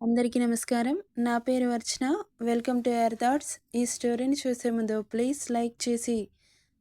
అందరికీ నమస్కారం. నా పేరు Archana. Welcome to air thoughts ఈ స్టోరీని చూసే ముందు ప్లీజ్ లైక్ చేసి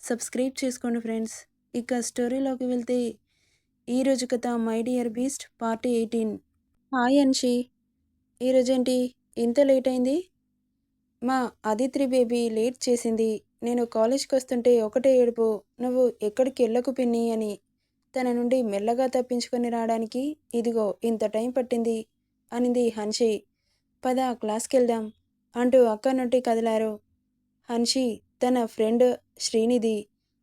సబ్స్క్రైబ్ చేసుకోండి ఫ్రెండ్స్. ఇక స్టోరీలోకి వెళ్తే ఈరోజు కథ my dear beast party eighteen hi Anshi ఈరోజేంటి ఇంత లేట్ అయింది? మా అదిత్రి బేబీ లేట్ చేసింది. నేను కాలేజ్కి వస్తుంటే ఒకటే ఏడుపు. నువ్వు ఎక్కడికి వెళ్ళకు పిన్ని అని తన నుండి మెల్లగా తప్పించుకొని రావడానికి ఇదిగో ఇంత టైం పట్టింది. అనింది హన్షి. పద క్లాస్కి వెళ్దాం అంటూ అక్క నుండి కదిలారు. హన్షి తన ఫ్రెండ్ శ్రీనిధి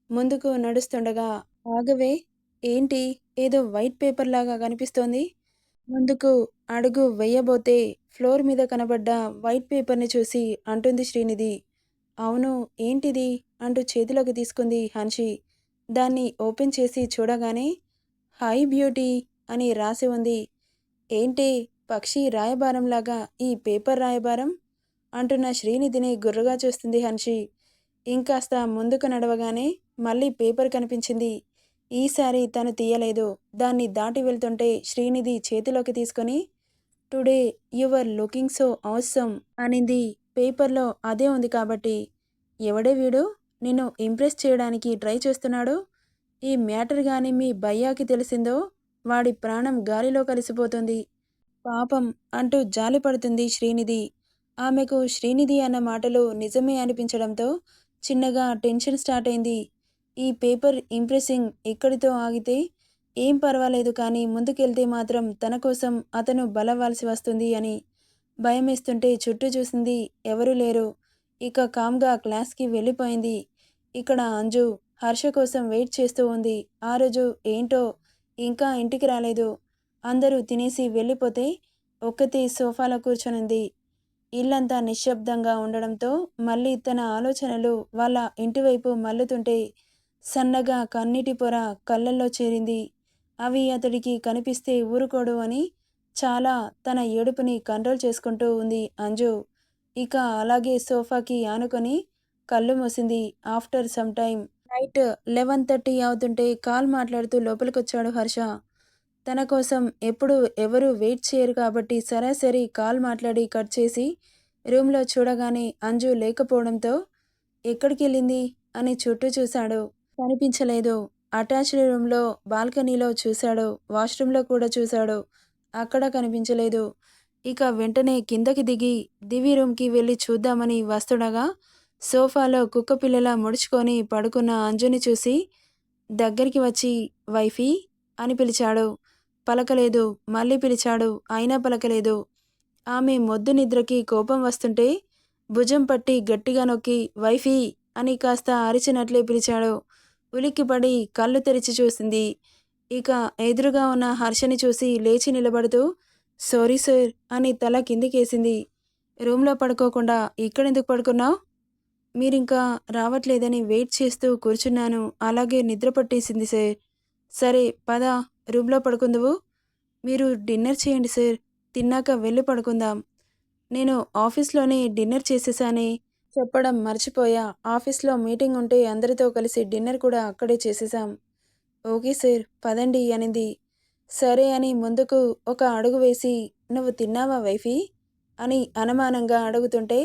ముందుకు నడుస్తుండగా ఆగవే ఏంటి? ఏదో వైట్ పేపర్ లాగా కనిపిస్తోంది. ముందుకు అడుగు వెయ్యబోతే ఫ్లోర్ మీద కనబడ్డ వైట్ పేపర్ని చూసి అంటుంది శ్రీనిధి. అవును ఏంటిది? అంటూ చేతిలోకి తీసుకుంది హన్షి. దాన్ని ఓపెన్ చేసి చూడగానే హై బ్యూటీ అని రాసి ఉంది. ఏంటి? పక్షి రాయబారంలాగా ఈ పేపర్ రాయబారం? అంటున్న శ్రీనిధిని గుర్రగా చూస్తుంది హన్షి. ఇంకాస్త ముందుకు నడవగానే మళ్ళీ పేపర్ కనిపించింది. ఈసారి తను తీయలేదు. దాన్ని దాటి వెళ్తుంటే శ్రీనిధి చేతిలోకి తీసుకొని today your looking so awesome అనింది. పేపర్లో అదే ఉంది కాబట్టి ఎవడే వీడు? నిన్ను ఇంప్రెస్ చేయడానికి ట్రై చేస్తున్నాడు? ఈ మ్యాటర్ కానీ మీ భయ్యాకి తెలిసిందో? వాడి ప్రాణం గాలిలో కలిసిపోతుంది. పాపం అంటూ జాలిపడుతుంది శ్రీనిధి. ఆమెకు శ్రీనిధి అన్న మాటలు నిజమే అనిపించడంతో చిన్నగా టెన్షన్ స్టార్ట్ అయింది. ఈ పేపర్ ఇంప్రెసింగ్ ఇక్కడితో ఆగితే ఏం పర్వాలేదు కానీ ముందుకెళ్తే మాత్రం తన కోసం అతను బలవాల్సి వస్తుంది అని భయమేస్తుంటే చుట్టూ చూసింది ఎవరూ లేరు. ఇక కామ్గా క్లాస్కి వెళ్ళిపోయింది. ఇక్కడ అంజు హర్ష కోసం వెయిట్ చేస్తూ ఉంది. ఆ రోజు ఏంటో ఇంకా ఇంటికి రాలేదు. అందరూ తినేసి వెళ్ళిపోతే ఒక్కతే సోఫాలో కూర్చొనుంది. ఇల్లంతా నిశ్శబ్దంగా ఉండడంతో మళ్ళీ తన ఆలోచనలు వాళ్ళ ఇంటివైపు మల్లుతుంటే సన్నగా కన్నీటి పొర కళ్ళల్లో చేరింది. అవి అతడికి కనిపిస్తే ఊరుకోడు అని చాలా తన ఏడుపుని కంట్రోల్ చేసుకుంటూ ఉంది అంజు. ఇక అలాగే సోఫాకి ఆనుకొని కళ్ళు మూసింది after some time night eleven thirty అవుతుంటే కాల్ మాట్లాడుతూ లోపలికొచ్చాడు హర్ష. తన కోసం ఎప్పుడు ఎవరు వెయిట్ చేయరు కాబట్టి సరాసరి కాల్ మాట్లాడి కట్ చేసి రూమ్లో చూడగానే అంజు లేకపోవడంతో ఎక్కడికి వెళ్ళింది అని చుట్టూ చూశాడు. కనిపించలేదు. అటాచ్డ్ రూమ్లో బాల్కనీలో చూశాడు. వాష్రూమ్లో కూడా చూశాడు. అక్కడ కనిపించలేదు. ఇక వెంటనే కిందకి దిగి దివి రూమ్కి వెళ్ళి చూద్దామని వస్తుండగా సోఫాలో కుక్కపిల్లలా ముడుచుకొని పడుకున్న అంజుని చూసి దగ్గరికి వచ్చి వైఫీ అని పిలిచాడు. పలకలేదు మళ్ళీ పిలిచాడు. అయినా పలకలేదు. ఆమె మొద్దు నిద్రకి కోపం వస్తుంటే భుజం పట్టి గట్టిగా నొక్కి వైఫీ అని కాస్త అరిచినట్లే పిలిచాడు. ఉలిక్కిపడి కళ్ళు తెరిచి చూసింది. ఇక ఎదురుగా ఉన్న హర్షని చూసి లేచి నిలబడుతూ సారీ సార్ అని తల కిందికేసింది. రూమ్లో పడుకోకుండా ఇక్కడెందుకు పడుకున్నావు? మీరింకా రావట్లేదని వెయిట్ చేస్తూ కూర్చున్నాను. అలాగే నిద్ర పట్టేసింది సార్. సరే పద. రూమ్లో పడుకుందువు? మీరు డిన్నర్ చేయండి సార్. తిన్నాక వెళ్ళి పడుకుందాం. నేను ఆఫీస్లోనే డిన్నర్ చేసేసాని. చెప్పడం మర్చిపోయా. ఆఫీస్లో మీటింగ్ ఉంటే అందరితో కలిసి డిన్నర్ కూడా అక్కడే చేసేసాం. ఓకే సార్ పదండి అనింది. సరే అని ముందుకు ఒక అడుగు వేసి నువ్వు తిన్నావా వైఫీ? అని అనుమానంగా అడుగుతుంటే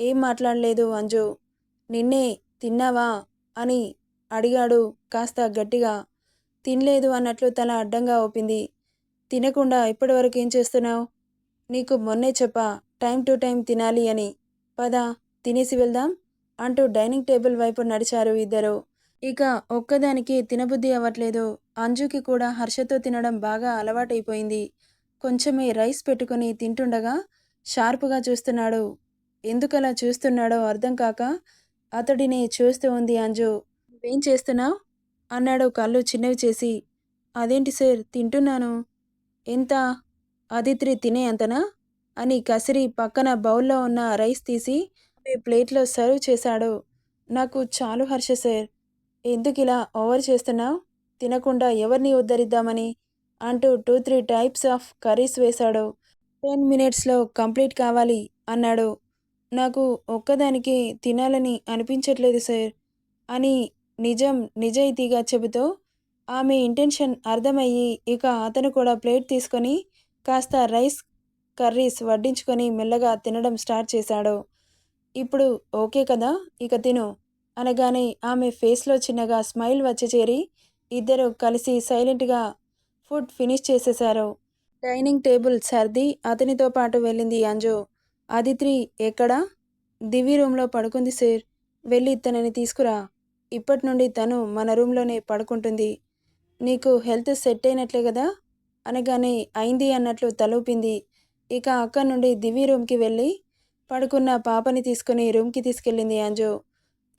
ఏం మాట్లాడలేదు అంజు. నిన్నే తిన్నావా? అని అడిగాడు కాస్త గట్టిగా. తినలేదు అన్నట్లు తల అడ్డంగా ఊపింది. తినకుండా ఇప్పటివరకు ఏం చేస్తున్నావు? నీకు మొన్నే చెప్పా టైం టు టైం తినాలి అని. పద తినేసి వెళ్దాం అంటూ డైనింగ్ టేబుల్ వైపు నడిచారు ఇద్దరు. ఇక ఒక్కదానికి తినబుద్ధి అవ్వట్లేదు. అంజుకి కూడా హర్షతో తినడం బాగా అలవాటైపోయింది. కొంచెమే రైస్ పెట్టుకుని తింటుండగా షార్ప్గా చూస్తున్నాడు. ఎందుకలా చూస్తున్నాడో అర్థం కాక అతడిని చూస్తూ ఉంది అంజు. ఏం చేస్తున్నావు? అన్నాడు కళ్ళు చిన్నవి చేసి. అదేంటి సార్? తింటున్నాను. ఎంత? అదిత్రి తినే అంతనా? అని కసిరి పక్కన బౌల్లో ఉన్న రైస్ తీసి ప్లేట్లో సర్వ్ చేశాడు. నాకు చాలు హర్ష సార్. ఎందుకు ఇలా ఓవర్ చేస్తున్నావు? తినకుండా ఎవరిని ఉద్ధరిద్దామని? అంటూ two three types of curries వేశాడు. టెన్ మినిట్స్లో కంప్లీట్ కావాలి అన్నాడు. నాకు ఒక్కదానికి తినాలని అనిపించట్లేదు సార్ అని నిజం నిజాయితీగా చెబుతూ ఆమె ఇంటెన్షన్ అర్థమయ్యి ఇక అతను కూడా ప్లేట్ తీసుకొని కాస్త రైస్ కర్రీస్ వడ్డించుకొని మెల్లగా తినడం స్టార్ట్ చేశాడు. ఇప్పుడు ఓకే కదా ఇక తిను అనగానే ఆమె ఫేస్లో చిన్నగా స్మైల్ వచ్చి చేరి ఇద్దరు కలిసి సైలెంట్గా ఫుడ్ ఫినిష్ చేసేశారు. డైనింగ్ టేబుల్ సర్ది అతనితో పాటు వెళ్ళింది అంజు. అదిత్రి ఎక్కడా? దివి రూమ్లో పడుకుంది సార్. వెళ్ళి తనని తీసుకురా. ఇప్పటి నుండి తను మన రూమ్లోనే పడుకుంటుంది. నీకు హెల్త్ సెట్ అయినట్లే కదా? అనగానే అయింది అన్నట్లు తలూపింది. ఇక అక్కడి నుండి దివి రూమ్కి వెళ్ళి పడుకున్న పాపని తీసుకుని రూమ్కి తీసుకెళ్ళింది అంజు.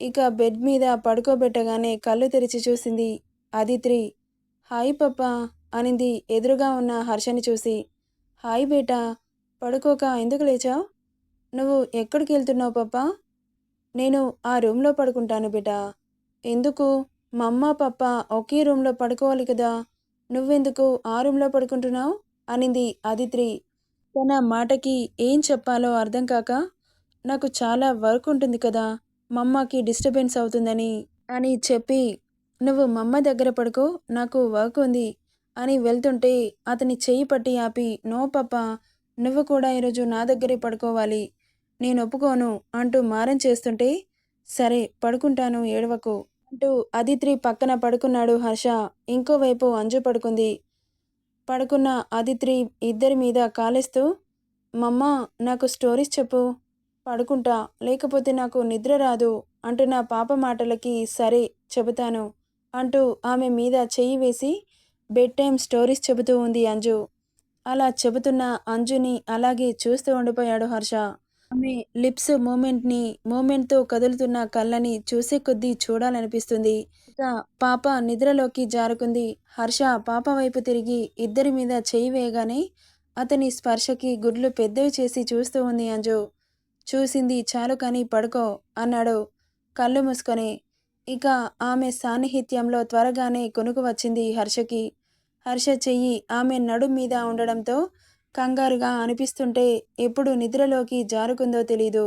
ఇక బెడ్ మీద పడుకోబెట్టగానే కళ్ళు తెరిచి చూసింది అదిత్రి. హాయ్ పప్ప అనింది ఎదురుగా ఉన్న హర్షని చూసి. హాయ్ బేటా పడుకోక ఎందుకు లేచావు? నువ్వు ఎక్కడికి వెళ్తున్నావు పప్ప? నేను ఆ రూమ్లో పడుకుంటాను బేటా. ఎందుకు? మా అమ్మ పప్ప ఒకే రూమ్లో పడుకోవాలి కదా. నువ్వెందుకు ఆ రూమ్లో పడుకుంటున్నావు? అనింది ఆదిత్రి. తన మాటకి ఏం చెప్పాలో అర్థం కాక నాకు చాలా వర్క్ ఉంటుంది కదా మమ్మకి డిస్టర్బెన్స్ అవుతుందని అని చెప్పి నువ్వు మమ్మ దగ్గర పడుకో నాకు వర్క్ ఉంది అని వెళ్తుంటే అతని చెయ్యి పట్టి ఆపి నో పప్ప నువ్వు కూడా ఈరోజు నా దగ్గరే పడుకోవాలి. నేను ఒప్పుకోను అంటూ మారం చేస్తుంటే సరే పడుకుంటాను ఏడవకు అంటూ అదిత్రి పక్కన పడుకున్నాడు హర్ష. ఇంకోవైపు అంజు పడుకుంది. పడుకున్న అదిత్రి ఇద్దరి మీద కాలేస్తూ మమ్మ నాకు స్టోరీస్ చెప్పు. పడుకుంటా. లేకపోతే నాకు నిద్ర రాదు అంటున్న పాప మాటలకి సరే చెబుతాను అంటూ ఆమె మీద చెయ్యి వేసి బెడ్ టైం స్టోరీస్ చెబుతూ ఉంది అంజు. అలా చెబుతున్న అంజుని అలాగే చూస్తూ ఉండిపోయాడు హర్ష. ఆమె లిప్స్ మూమెంట్ని మూమెంట్తో కదులుతున్న కళ్ళని చూసే కొద్దీ చూడాలనిపిస్తుంది. ఇక పాప నిద్రలోకి జారుకుంది. హర్ష పాప వైపు తిరిగి ఇద్దరి మీద చేయి వేయగానే అతని స్పర్శకి గుడ్లు పెద్దవి చేసి చూస్తూ ఉంది అంజు. చూసింది చాలు కానీ పడుకో అన్నాడు కళ్ళు మూసుకొని. ఇక ఆమె సాన్నిహిత్యంలో త్వరగానే కొనుకు వచ్చింది హర్షకి. హర్ష చెయ్యి ఆమె నడుం మీద ఉండడంతో కంగారుగా అనిపిస్తుంటే ఎప్పుడు నిద్రలోకి జారుకుందో తెలీదు.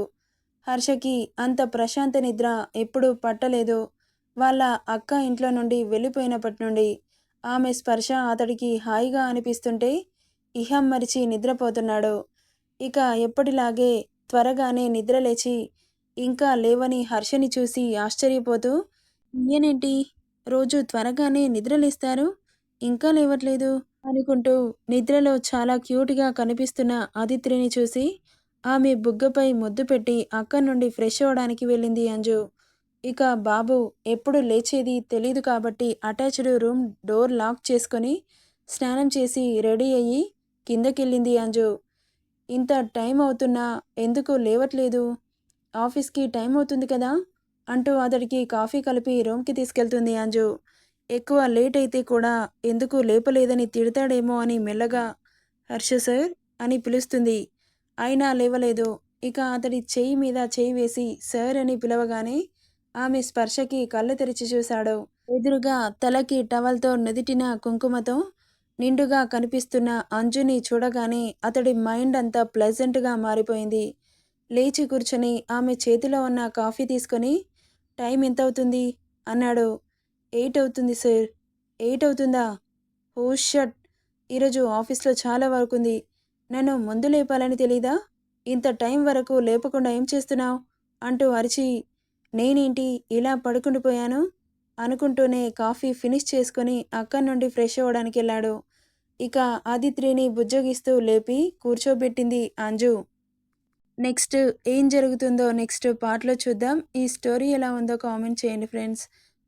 హర్షకి అంత ప్రశాంత నిద్ర ఎప్పుడు పట్టలేదు. వాళ్ళ అక్క ఇంట్లో నుండి వెళ్ళిపోయినప్పటి నుండి ఆమె స్పర్శ అతడికి హాయిగా అనిపిస్తుంటే ఇహం మరిచి నిద్రపోతున్నాడు. ఇక ఎప్పటిలాగే త్వరగానే నిద్రలేచి ఇంకా లేవని హర్షని చూసి ఆశ్చర్యపోతూ ఈయనేంటి రోజు త్వరగానే నిద్రలేస్తారు ఇంకా లేవట్లేదు? అనుకుంటూ నిద్రలో చాలా క్యూట్గా కనిపిస్తున్న ఆదిత్రిని చూసి ఆమె బుగ్గపై ముద్దు పెట్టి అక్కడి నుండి ఫ్రెష్ అవ్వడానికి వెళ్ళింది అంజు. ఇక బాబు ఎప్పుడు లేచేది తెలీదు కాబట్టి అటాచ్డ్ రూమ్ డోర్ లాక్ చేసుకొని స్నానం చేసి రెడీ అయ్యి కిందకెళ్ళింది అంజు. ఇంత టైం అవుతున్నా ఎందుకు లేవట్లేదు? ఆఫీస్కి టైం అవుతుంది కదా? అంటూ అతడికి కాఫీ కలిపి రూమ్కి తీసుకెళ్తుంది అంజు. ఎక్కువ లేట్ అయితే కూడా ఎందుకు లేపలేదని తిడతాడేమో అని మెల్లగా హర్ష సార్ అని పిలుస్తుంది. అయినా లేవలేదు. ఇక అతడి చేయి మీద చేయి వేసి సార్ అని పిలవగానే ఆమె స్పర్శకి కళ్ళు తెరిచి చూశాడు. ఎదురుగా తలకి టవల్తో నుదిటిన కుంకుమతో నిండుగా కనిపిస్తున్న అంజుని చూడగానే అతడి మైండ్ అంతా ప్లెజెంట్గా మారిపోయింది. లేచి కూర్చొని ఆమె చేతిలో ఉన్న కాఫీ తీసుకొని టైం ఎంత అవుతుంది అన్నాడు. ఎయిట్ అవుతుంది సార్. ఎయిట్ అవుతుందా ఓ షట్. ఈరోజు ఆఫీస్లో చాలా వర్క్ ఉంది. నన్ను ముందు లేపాలని తెలీదా? ఇంత టైం వరకు లేపకుండా ఏం చేస్తున్నావు? అంటూ అరిచి నేనేంటి ఇలా పడుకుండిపోయాను అనుకుంటూనే కాఫీ ఫినిష్ చేసుకొని అక్కడి నుండి ఫ్రెష్ అవ్వడానికి వెళ్ళాడు. ఇక ఆదిత్రిని బుజ్జగిస్తూ లేపి కూర్చోబెట్టింది అంజు. నెక్స్ట్ ఏం జరుగుతుందో నెక్స్ట్ పార్ట్లో చూద్దాం. ఈ స్టోరీ ఎలా ఉందో కామెంట్ చేయండి friends.